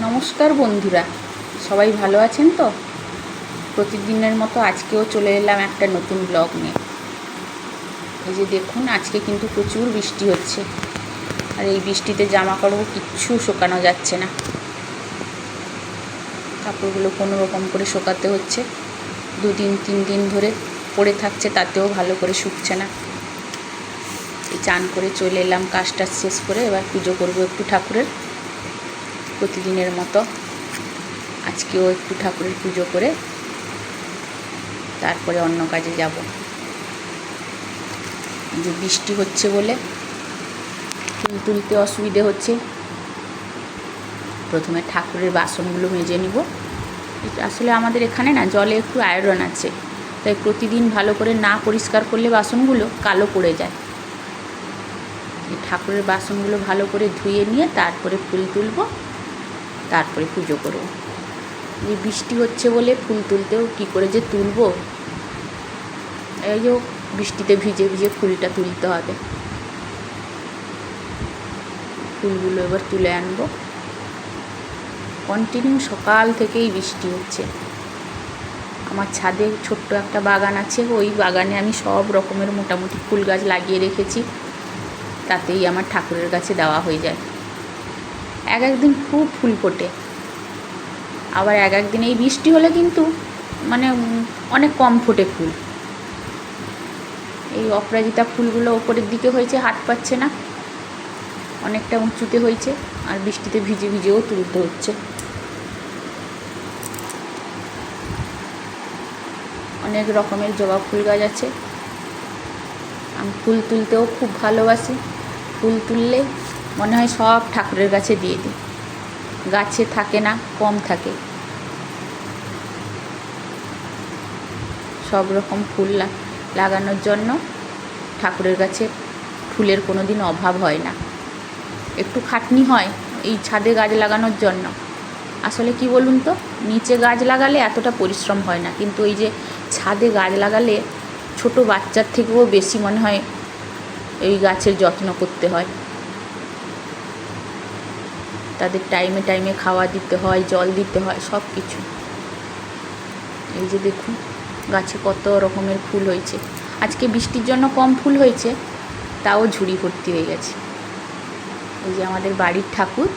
নমস্কার বন্ধুরা। সবাই ভালো আছেন তো? প্রতিদিনের মতো আজকেও চলে এলাম একটা নতুন ব্লগ নিয়ে। এই যে দেখুন, আজকে কিন্তু প্রচুর বৃষ্টি হচ্ছে। আর এই বৃষ্টিতে জামা কাপড় কিচ্ছু শুকানো যাচ্ছে না। কাপড়গুলো কোনো রকম করে শুকাতে হচ্ছে। দুদিন, তিন দিন ধরে পড়ে থাকছে, তাতেও ভালো করে শুকছে না। এই চান করে চলে এলাম, কাজটা শেষ করে এবার পুজো করব একটু ঠাকুরের। প্রতিদিনের মতো আজকেও একটু ঠাকুরের পুজো করে তারপরে অন্য কাজে যাব। যে বৃষ্টি হচ্ছে বলে ফুল তুলতে অসুবিধে হচ্ছে। প্রথমে ঠাকুরের বাসনগুলো মেজে নিব। আসলে আমাদের এখানে না জলে একটু আয়রন আছে, তাই প্রতিদিন ভালো করে না পরিষ্কার করলে বাসনগুলো কালো পড়ে যায়। ঠাকুরের বাসনগুলো ভালো করে ধুয়ে নিয়ে তারপরে ফুল তুলবো। তারপরে পুজো করব। এই বৃষ্টি হচ্ছে বলে ফুল তুলতেও কি করে যে তুলবো? এই যে বৃষ্টিতে ভিজে ভিজে ফুলটা তুলতে হবে। ফুলগুলো এবার তুলে আনব। কন্টিনিউ সকাল থেকেই বৃষ্টি হচ্ছে। আমার ছাদে ছোট্ট একটা বাগান আছে, ওই বাগানে আমি সব রকমের মোটামুটি ফুল গাছ লাগিয়ে রেখেছি। তাতেই আমার ঠাকুরের কাছে দেওয়া হয়ে যায়। এক একদিন খুব ফুল ফোটে। আবার এক একদিন এই বৃষ্টি হলে কিন্তু মানে অনেক কম ফোটে ফুল। এই অপরাজিতা ফুলগুলো ওপরের দিকে হয়েছে হাট পাচ্ছে না। অনেকটা উঁচুতে হয়েছে আর বৃষ্টিতে ভিজে ভিজেও তুলতে হচ্ছে। অনেক রকমের জবা ফুল গাছ আছে। আমি ফুল তুলতেও খুব ভালোবাসি। ফুল তুললে মনে হয় সব ঠাকুরের কাছে দিয়ে দিই। গাছে থাকে না, কম থাকে। সব রকম ফুল লাগানোর জন্য ঠাকুরের কাছে ফুলের কোনো দিন অভাব হয় না। একটু খাটনি হয় এই ছাদে গাছ লাগানোর জন্য। আসলে কি বলুন তো, নিচে গাছ লাগালে এতটা পরিশ্রম হয় না। কিন্তু এই যে ছাদে গাছ লাগালে ছোট বাচ্চার থেকেও বেশি মনে হয় এই গাছের যত্ন করতে হয়। তাদের টাইমে টাইমে খাওয়া দিতে হয়, জল দিতে হয়, সব কিছু। এই যে দেখুন, গাছে কত রকমের ফুল হয়েছে। আজকে বৃষ্টির জন্য কম ফুল হয়েছে, তাও ঝুড়ি ভর্তি হয়ে গেছে। এই যে আমাদের বাড়ির ঠাকুর।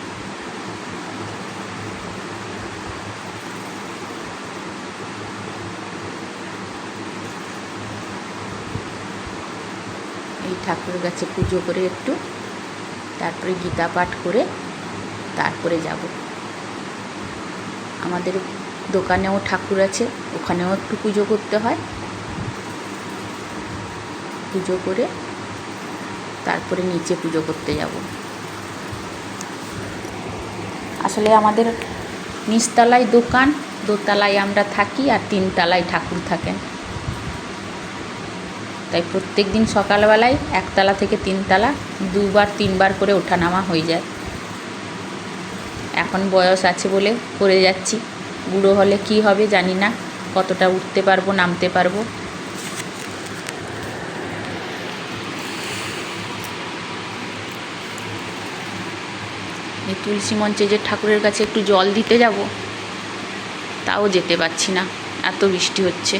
এই ঠাকুরের কাছে পুজো করে একটু, তারপরে গীতা পাঠ করে তারপরে যাব। আমাদের দোকানেও ঠাকুর আছে, ওখানেও একটু পুজো করতে হয়। পুজো করে তারপরে নিচে পুজো করতে যাব। আসলে আমাদের নিচতলায় দোকান, দোতলায় আমরা থাকি আর তিনতলায় ঠাকুর থাকেন। তাই প্রত্যেক দিন সকালবেলায় একতলা থেকে তিনতলা, দুবার, তিনবার করে ওঠানামা হয়ে যায়। এখন বয়স আছে বলে করে যাচ্ছি। বুড়ো হলে কি হবে জানি না, কতটা উঠতে পারব, নামতে পারব। এই তুলসী মঞ্চে যে ঠাকুরের কাছে একটু জল দিতে যাব, তাও যেতে পারছি না, এত বৃষ্টি হচ্ছে।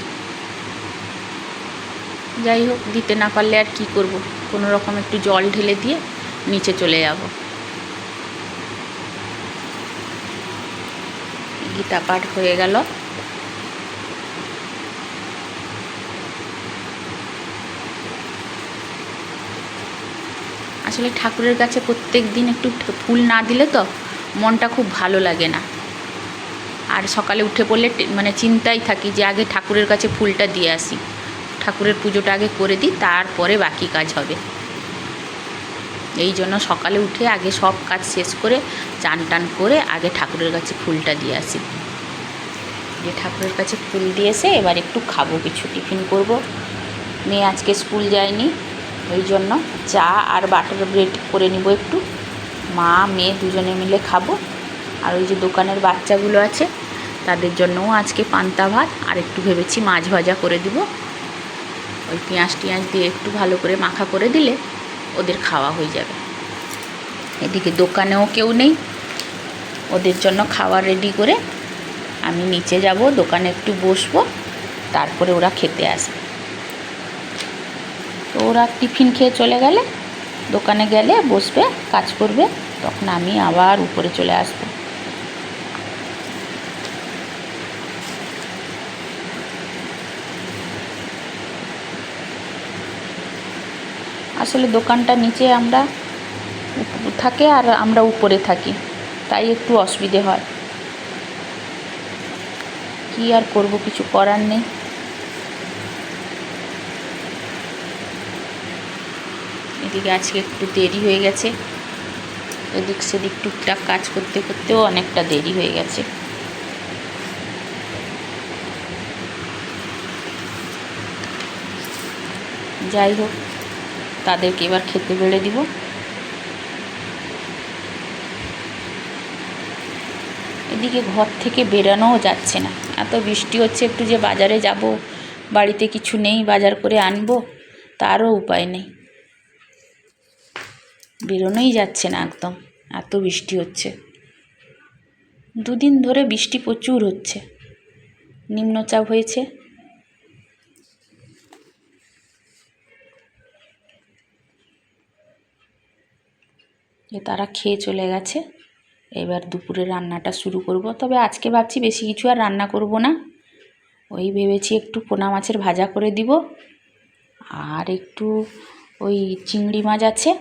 যাই হোক, দিতে না পারলে আর কি করব? কোনো রকম একটু জল ঢেলে দিয়ে নিচে চলে যাব। গীতা পাঠ হয়ে গেল। আসলে ঠাকুরের কাছে প্রত্যেক দিন একটু ফুল না দিলে তো মনটা খুব ভালো লাগে না। আর সকালে উঠে পড়লে মানে চিন্তাই থাকি যে আগে ঠাকুরের কাছে ফুলটা দিয়ে আসি। ঠাকুরের পুজোটা আগে করে দিই, তারপরে বাকি কাজ হবে। এই জন্য সকালে উঠে আগে সব কাজ শেষ করে চান টান করে আগে ঠাকুরের কাছে ফুলটা দিয়ে আসি। যে ঠাকুরের কাছে ফুল দিয়ে এসে এবার একটু খাব, কিছু টিফিন করব। মেয়ে আজকে স্কুল যায়নি, ওই জন্য চা আর বাটার ব্রেড করে নিব একটু। মা, মেয়ে দুজনে মিলে খাব। আর ওই যে দোকানের বাচ্চাগুলো আছে, তাদের জন্যও আজকে পান্তা ভাত। আর একটু ভেবেছি মাছ ভাজা করে দিব। ওই পেঁয়াজ টিয়াজ দিয়ে একটু ভালো করে মাখা করে দিলে ওদের খাওয়া হয়ে যাবে। এদিকে দোকানেও কেউ নেই। ওদের জন্য খাওয়া রেডি করে আমি নিচে যাব, দোকানে একটু বসবো, তারপরে ওরা খেতে আসবে। তো ওরা টিফিন খেয়ে চলে গেলে, দোকানে গেলে বসবে, কাজ করবে, তখন আমি আবার উপরে চলে আসব। আসলে দোকানটা নিচে আমরা থাকে আর আমরা উপরে থাকি। তাই একটু অসুবিধে হয়। কি আর করব, কিছু করার নেই। এদিকে আজকে একটু দেরি হয়ে গেছে। এদিক সেদিক টুকটাক কাজ করতে করতেও অনেকটা দেরি হয়ে গেছে। যাই হোক। তাদেরকে এবার খেতে বেড়ে দিব। এদিকে ঘর থেকে বেরানোও যাচ্ছে না। এত বৃষ্টি হচ্ছে, একটু যে বাজারে যাব, বাড়িতে কিছু নেই, বাজার করে আনব, তারও উপায় নেই। বেরোনোই যাচ্ছে না একদম, এত বৃষ্টি হচ্ছে। দুদিন ধরে বৃষ্টি প্রচুর হচ্ছে, নিম্নচাপ হয়েছে। যে তারা খেয়ে চলে গেছে। এবার দুপুরে রান্নাটা শুরু করব। তবে আজকে ভাবছি বেশি কিছু আর রান্না করব না। ওই ভেবেছি একটু পোনা মাছের ভাজা করে দিব। আর একটু ওই চিংড়ি মাছ আছে।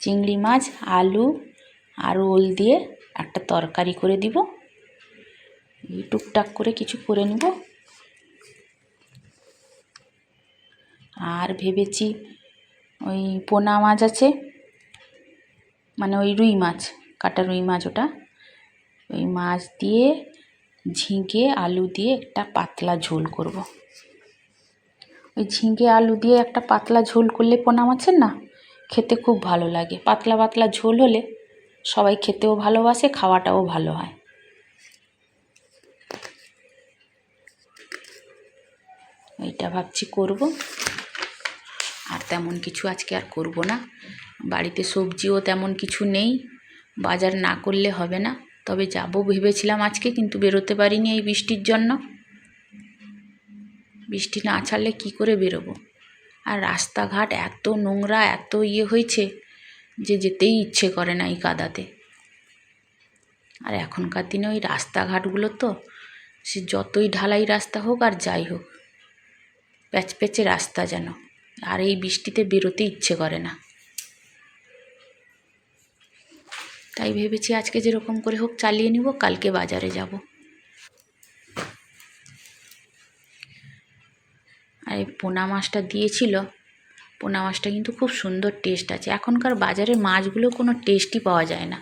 চিংড়ি মাছ, আলু আর ওল দিয়ে একটা তরকারি করে দিব। টুকটাক করে কিছু করে নিব। আর ভেবেছি ওই পোনা মাছ আছে মানে ওই রুই মাছ, কাটা রুই মাছ ওটা। ওই মাছ দিয়ে ঝিঙে, আলু দিয়ে একটা পাতলা ঝোল করব। ওই ঝিঙে, আলু দিয়ে একটা পাতলা ঝোল করলে পোনা মাছের না? খেতে খুব ভালো লাগে। পাতলা পাতলা ঝোল হলে সবাই খেতেও ভালোবাসে, খাওয়াটাও ভালো হয়। এইটা ভাবছি করব। আর তেমন কিছু আজকে আর করব না। বাড়িতে সবজিও তেমন কিছু নেই, বাজার না করলে হবে না। তবে যাব ভেবেছিলাম আজকে, কিন্তু বেরোতে পারিনি এই বৃষ্টির জন্য। বৃষ্টি না ছাড়লে কি করে বেরোবো? আর রাস্তাঘাট এত নোংরা, এত ইয়ে হয়েছে যে যেতেই ইচ্ছে করে না এই কাদাতে। আর এখনকার দিনে ওই রাস্তাঘাটগুলো তো, সে যতই ঢালাই রাস্তা হোক আর যাই হোক প্যাচপ্যাচে রাস্তা যেন। আর এই বৃষ্টিতে বেরোতে ইচ্ছে করে না। তাই ভেবেছি আজকে যেরকম করে হোক চালিয়ে নিব, কালকে বাজারে যাব। আর এই পোনা মাছটা দিয়েছিল। পোনা মাছটা কিন্তু খুব সুন্দর টেস্ট আছে। এখনকার বাজারে মাছগুলো কোনো টেস্টই পাওয়া যায় না।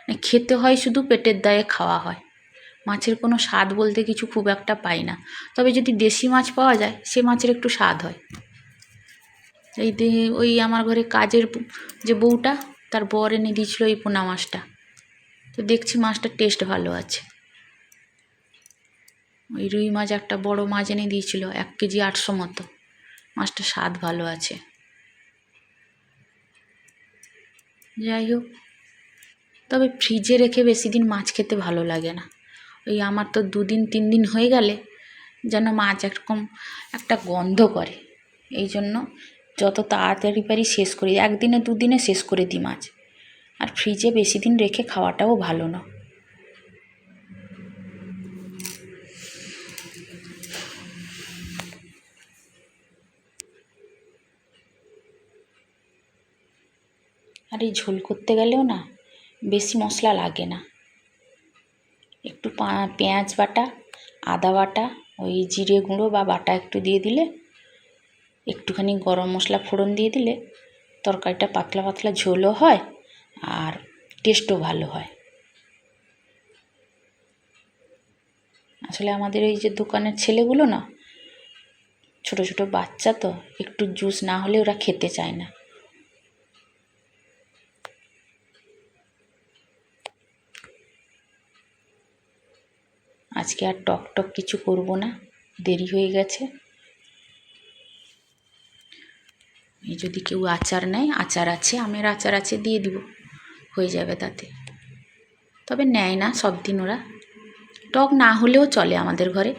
মানে খেতে হয় শুধু, পেটের দায়ে খাওয়া হয়। মাছের কোনো স্বাদ বলতে কিছু খুব একটা পাই না। তবে যদি দেশি মাছ পাওয়া যায়, সে মাছের একটু স্বাদ হয়। এই ওই আমার ঘরে কাজের যে বউটা তার বর এনে দিয়েছিল এই পোনা মাছটা। তো দেখছি মাছটার টেস্ট ভালো আছে। ওই রুই মাছ একটা বড় মাছ এনে দিয়েছিল, এক কেজি আটশো মতো। মাছটার স্বাদ ভালো আছে। যাই হোক, তবে ফ্রিজে রেখে বেশি দিন মাছ খেতে ভালো লাগে না। ওই আমার তো দুদিন তিন দিন হয়ে গেলে যেন মাছ একরকম একটা গন্ধ করে। এই জন্য যত তাড়াতাড়ি পারি শেষ করি, একদিনে দুদিনে শেষ করে দিই মাছ। আর ফ্রিজে বেশি দিন রেখে খাওয়াটাও ভালো না। আর এই ঝোল করতে গেলেও না বেশি মশলা লাগে না। একটু পেঁয়াজ বাটা, আদা বাটা, ওই জিরে গুঁড়ো বা বাটা একটু দিয়ে দিলে একটুখানি গরম মশলা ফোড়ন দিয়ে দিলে তরকারিটা পাতলা পাতলা ঝোলও হয় আর টেস্টও ভালো হয়। আসলে আমাদের এই যে দোকানের ছেলেগুলো না, ছোট ছোট বাচ্চা তো, একটু জুস না হলে ওরা খেতে চায় না। আজকে আর টক টক কিছু করব না, দেরি হয়ে গেছে। যদি কেউ আচার নেয়, আচার আছে, আমের আচার আছে, দিয়ে দিব। হয়ে যাবে তাতে। তবে নেয় না সব দিন ওরা। টক না হলেও চলে আমাদের ঘরে।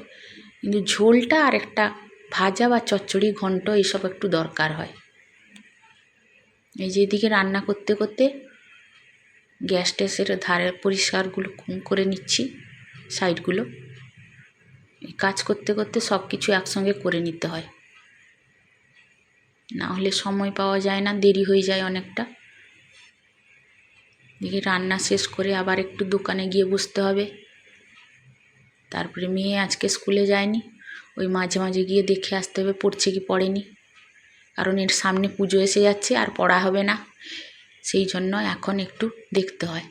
কিন্তু ঝোলটা আর একটা ভাজা বা চচ্চড়ি ঘন্ট, এসব একটু দরকার হয়। এই যে এদিকে রান্না করতে করতে গ্যাস ট্যাসের ধারে পরিষ্কারগুলো করে নিচ্ছি, সাইডগুলো। কাজ করতে করতে সব কিছু একসঙ্গে করে নিতে হয়। না হলে সময় পাওয়া যায় না, দেরি হয়ে যায় অনেকটা। দেখি রান্না শেষ করে আবার একটু দোকানে গিয়ে বসতে হবে। তারপরে মেয়ে আজকে স্কুলে যায়নি, ওই মাঝে মাঝে গিয়ে দেখে আসতে হবে পড়ছে কি পড়েনি। কারণ এর সামনে পুজো এসে যাচ্ছে আর পড়া হবে না, সেই জন্য এখন একটু দেখতে হয়।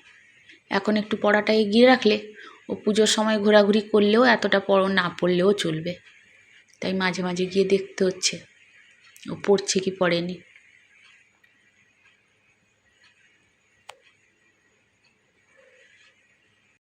এখন একটু পড়াটা এগিয়ে রাখলে ও পুজোর সময় ঘোরাঘুরি করলেও এতটা পড় না পড়লেও চলবে। তাই মাঝে মাঝে গিয়ে দেখতে হচ্ছে। ও পড়ছে কি পড়েনি।